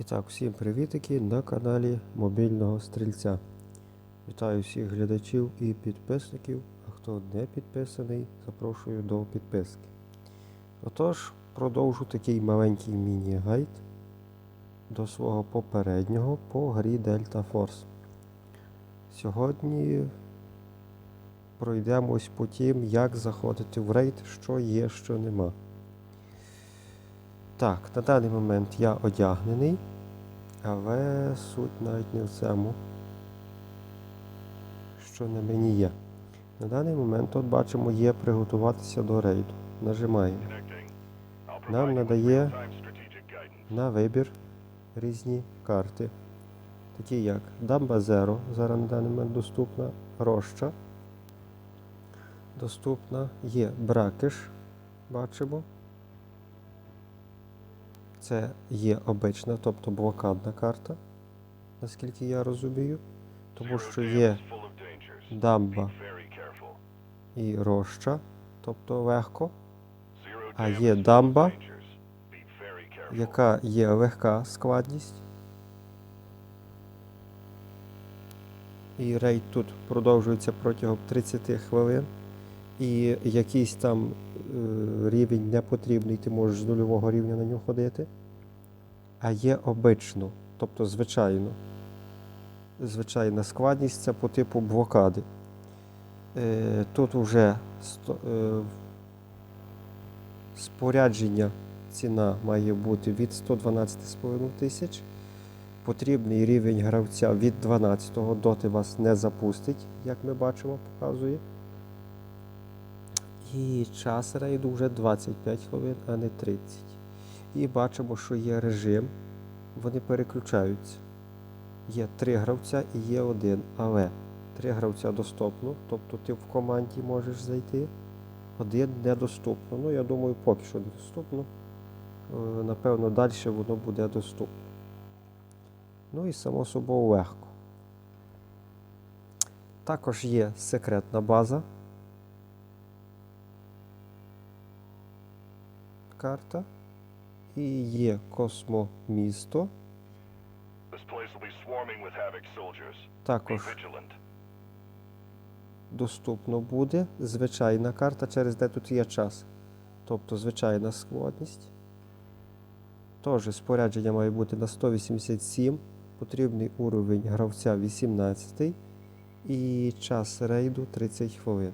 І так, всім привітики на каналі Мобільного Стрільця. Вітаю всіх глядачів і підписників. А хто не підписаний, запрошую до підписки. Отож, продовжу такий маленький міні-гайд до свого попереднього по грі Delta Force. Сьогодні пройдемось по тім, як заходити в рейд, що є, що нема. Так, на даний момент я одягнений, але суть навіть не в цьому, що на мені є. На даний момент от бачимо є приготуватися до рейду. Нажимаємо. Нам надає на вибір різні карти. Такі як Дамба Zero, зараз на даний момент доступна, Роща. Доступна, є Бракиш, бачимо. Це є обична, тобто блокадна карта, наскільки я розумію. Тому що є дамба і роща, тобто легко, а є дамба, яка є легка складність. І рейд тут продовжується протягом 30 хвилин. І якийсь там рівень не потрібний, ти можеш з нульового рівня на нього ходити. А є обично, тобто звичайно. Звичайна складність це по типу блокади. Е, тут вже е, спорядження ціна має бути від 112,5 тисяч. Потрібний рівень гравця від 12-го доти вас не запустить, як ми бачимо, показує. І час рейду вже 25 хвилин, а не 30. І бачимо, що є режим. Вони переключаються. Є три гравця і є один. Але три гравця доступно, тобто ти в команді можеш зайти. Один недоступно. Ну, я думаю, поки що недоступно. Е, Напевно, далі воно буде доступно. Ну і само собою легко. Також є секретна база. Карта. І є космомісто. Також доступно буде звичайна карта, через де тут є час. Тобто звичайна складність. Теж спорядження має бути на 187, потрібний уровень гравця 18 і час рейду 30 хвилин.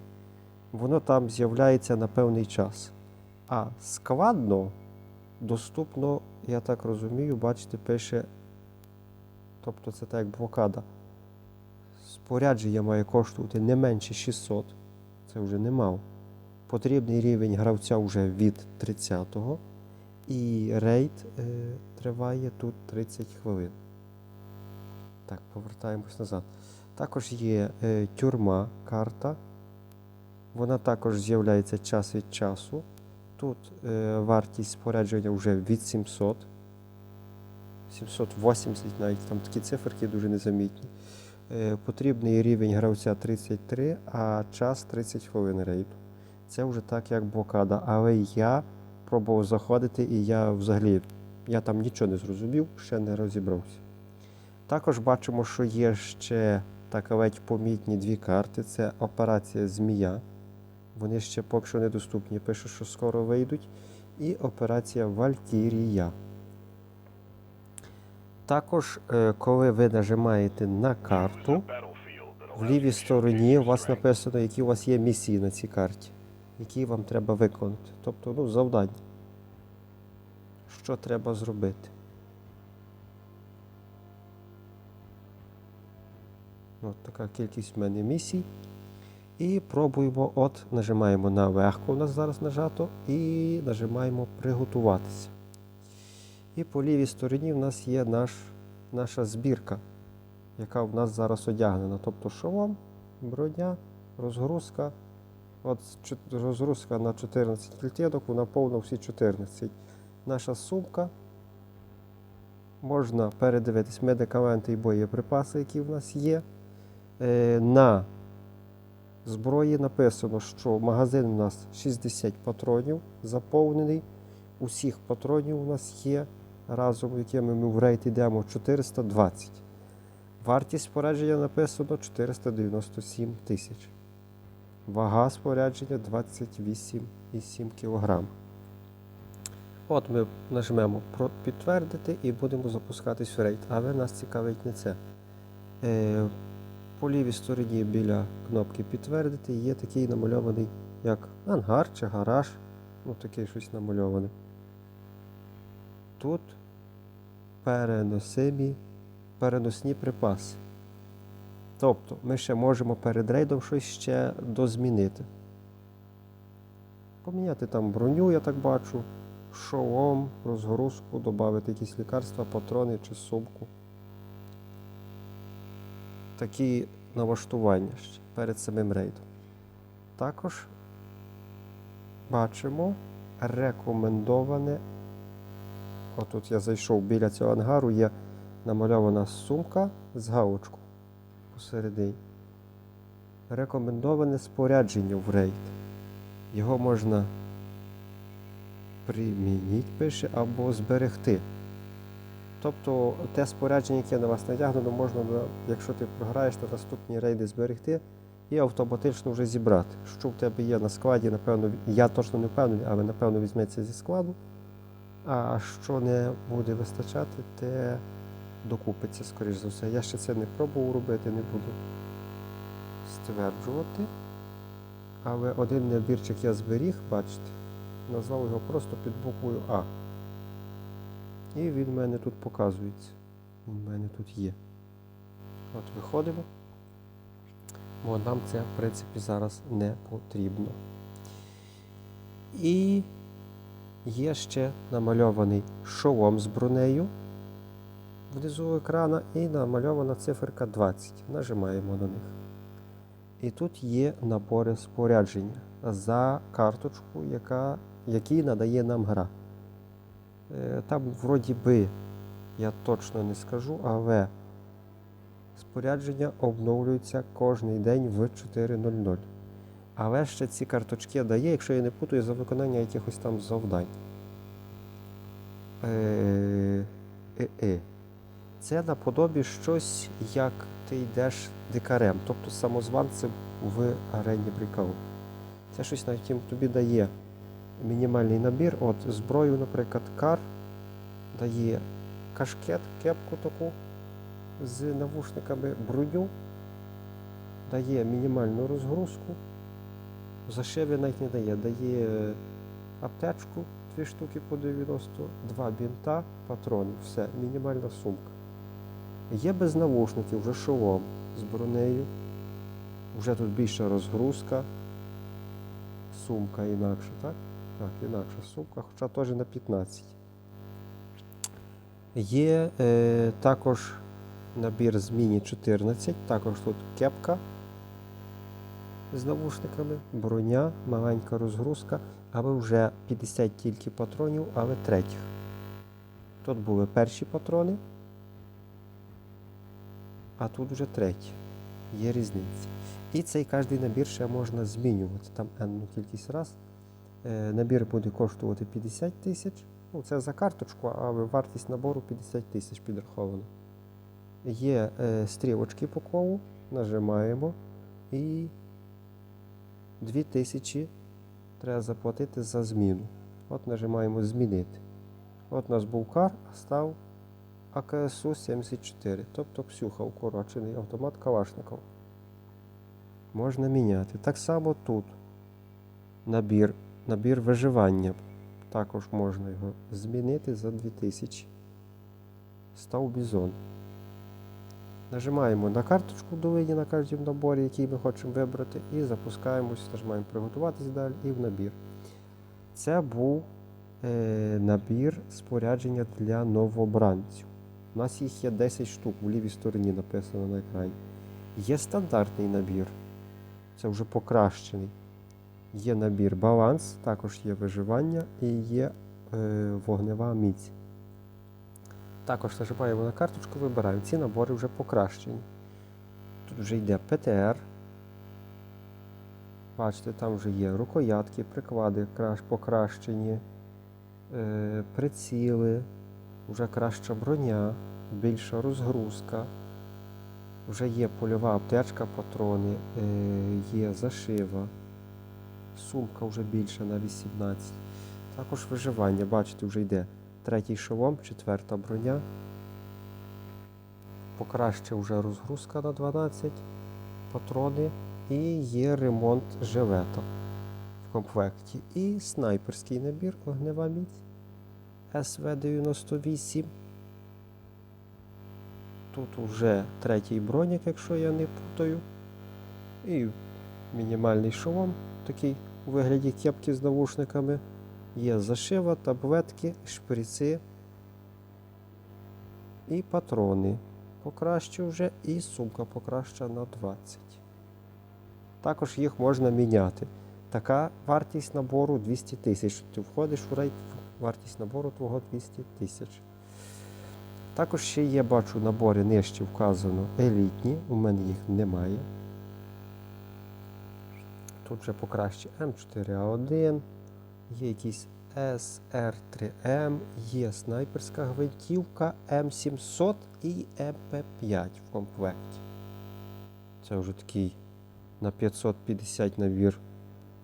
Воно там з'являється на певний час. А складно доступно, я так розумію, бачите, пише, тобто це так як блокада. Спорядження має коштувати не менше 600, це вже немало. Потрібний рівень гравця вже від 30-го. І рейд е, триває тут 30 хвилин. Так, повертаємось назад. Також є е, тюрма, карта. Вона також з'являється час від часу. Тут е, вартість спорядження вже від 700. 780 навіть там такі циферки дуже незамітні. Е, потрібний рівень гравця 33, а час 30 хвилин рейду. Це вже так, як блокада. Але я пробував заходити і я взагалі я там нічого не зрозумів, ще не розібрався. Також бачимо, що є ще так ледь помітні дві карти. Це операція Змія. Вони ще поки що недоступні. Пише, що скоро вийдуть. І операція Валькірія. Також, е, коли ви нажимаєте на карту, в лівій стороні у вас написано, які у вас є місії на цій карті, які вам треба виконати. Тобто, ну, завдання. Що треба зробити. От така кількість в мене місій. І пробуємо, от, нажимаємо на легко, у нас зараз нажато, і нажимаємо приготуватися. І по лівій стороні в нас є наш, наша збірка, яка в нас зараз одягнена. Тобто шолом, броня, розгрузка. От розгрузка на 14 клітинок, вона повна всі 14. Наша сумка. Можна передивитись медикаменти і боєприпаси, які в нас є. Е, на зброї написано, що магазин у нас 60 патронів заповнений. Усіх патронів у нас є разом, якими ми в рейд йдемо, 420. Вартість спорядження написано 497 тисяч. Вага спорядження 28,7 кг. От ми нажмемо підтвердити і будемо запускатись в рейд. Але нас цікавить не це. По лівій стороні біля кнопки підтвердити є такий намальований як ангар чи гараж. Ну, таке щось намальоване. Тут переносимі, переносні припаси. Тобто ми ще можемо перед рейдом щось ще дозмінити. Поміняти там броню, я так бачу, шолом, розгрузку, додати якісь лікарства, патрони чи сумку. Такі налаштування перед самим рейдом. Також бачимо рекомендоване. Отут я зайшов біля цього ангару, є намальована сумка з галочку посередині. Рекомендоване спорядження в рейд. Його можна примініть, пише, або зберегти. Тобто те спорядження, яке на вас надягнено, можна, якщо ти програєш, на наступні рейди зберегти і автоматично вже зібрати. Що в тебе є на складі, напевно, я точно не впевнений, але напевно візьметься зі складу. А що не буде вистачати, те докупиться, скоріш за все. Я ще це не пробував робити, не буду стверджувати. Але один набірчик я зберіг, бачите, назвав його просто під буквою А. І він в мене тут показується. Він в мене тут є. От виходимо. Бо нам це, в принципі, зараз не потрібно. І є ще намальований шолом з бронею внизу екрана і намальована циферка 20. Нажимаємо на них. І тут є набори спорядження за карточку, яка, який надає нам гра. Е, Там, вроді би, я точно не скажу, але спорядження обновлюється кожний день в 4.00. Але ще ці карточки дає, якщо я не путаю, за виконання якихось там завдань. Е, е, е. Це наподобі щось, як ти йдеш дикарем, тобто самозванцем в арені Брікау. Це щось навіть тобі дає мінімальний набір. От зброю, наприклад, кар дає кашкет, кепку таку з навушниками, броню, дає мінімальну розгрузку. Зашиви навіть не дає, дає е, аптечку, дві штуки по 90, два бінта, патрони, все, мінімальна сумка. Є без навушників, вже шолом з бронею, вже тут більша розгрузка, сумка інакша, так? Так, інакша сумка, хоча теж на 15. Є е, також набір з міні 14, також тут кепка з навушниками, броня, маленька розгрузка, але вже 50 тільки патронів, але третіх. Тут були перші патрони, а тут вже треті. Є різниця. І цей кожний набір ще можна змінювати. Там енну кількість раз. Е, Набір буде коштувати 50 тисяч. Ну, це за карточку, але вартість набору 50 тисяч підраховано. Є е, стрілочки по колу, нажимаємо і 2000 треба заплатити за зміну. От нажимаємо змінити. От у нас був кар, а став АКСУ 74, тобто Ксюха укорочений автомат Калашников. Можна міняти. Так само тут набір, набір виживання. Також можна його змінити за 2000. Став бізон. Нажимаємо на карточку долині на кожному наборі, який ми хочемо вибрати, і запускаємось, нажимаємо приготуватись далі і в набір. Це був е, набір спорядження для новобранців. У нас їх є 10 штук, в лівій стороні написано на екрані. Є стандартний набір, це вже покращений. Є набір баланс, також є виживання і є е, вогнева міць. Також нажимаємо на карточку, вибираємо. Ці набори вже покращені. Тут вже йде ПТР. Бачите, там вже є рукоятки, приклади покращені, е, приціли, вже краща броня, більша розгрузка. Вже є польова аптечка, патрони, е, є зашива, сумка вже більша на 18. Також виживання, бачите, вже йде третій шолом, четверта броня. Покраще вже розгрузка на 12 патрони. І є ремонт жилета в комплекті. І снайперський набір огнева міць СВ-98. Тут уже третій бронік, якщо я не путаю. І мінімальний шолом, такий у вигляді кепки з навушниками. Є зашива, таблетки, шприці і патрони. Покраще вже, і сумка покраща на 20. Також їх можна міняти. Така вартість набору 200 тисяч. Ти входиш у рейд, вартість набору твого 200 тисяч. Також ще є, бачу, набори нижче вказано елітні, у мене їх немає. Тут вже покраще М4А1, є якийсь SR3M, є снайперська гвинтівка М700 і МП5 в комплекті. Це вже такий на 550 набір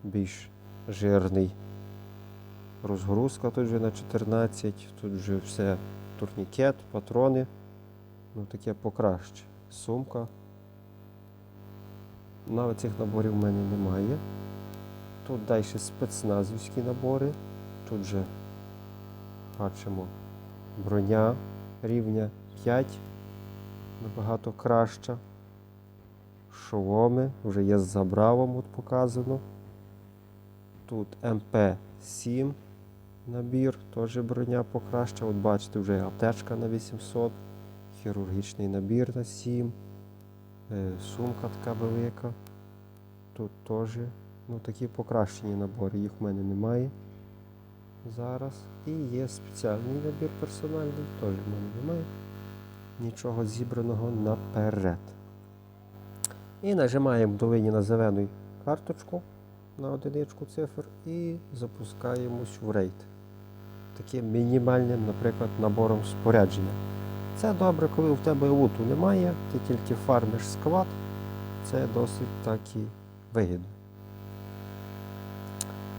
більш жирний. Розгрузка тут вже на 14, тут вже все турнікет, патрони. Ну таке покраще. Сумка. Навіть цих наборів в мене немає. Тут далі спецназівські набори. Тут вже бачимо броня рівня 5, набагато краща. Шоломи, вже є з забравом от показано. Тут МП7 набір, теж броня покраща. От бачите, вже аптечка на 800, хірургічний набір на 7, е, сумка така велика. Тут теж ну, такі покращені набори, їх в мене немає зараз. І є спеціальний набір персональний, теж в мене немає. Нічого зібраного наперед. І нажимаємо в долині на зелену карточку на одиничку цифр і запускаємось в рейд. Таким мінімальним, наприклад, набором спорядження. Це добре, коли в тебе луту немає, ти тільки фармиш склад. Це досить так і вигідно.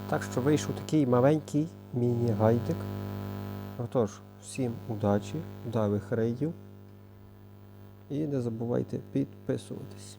Так що вийшов такий маленький міні-гайдик. Отож, всім удачі, удалих рейдів. І не забувайте підписуватись.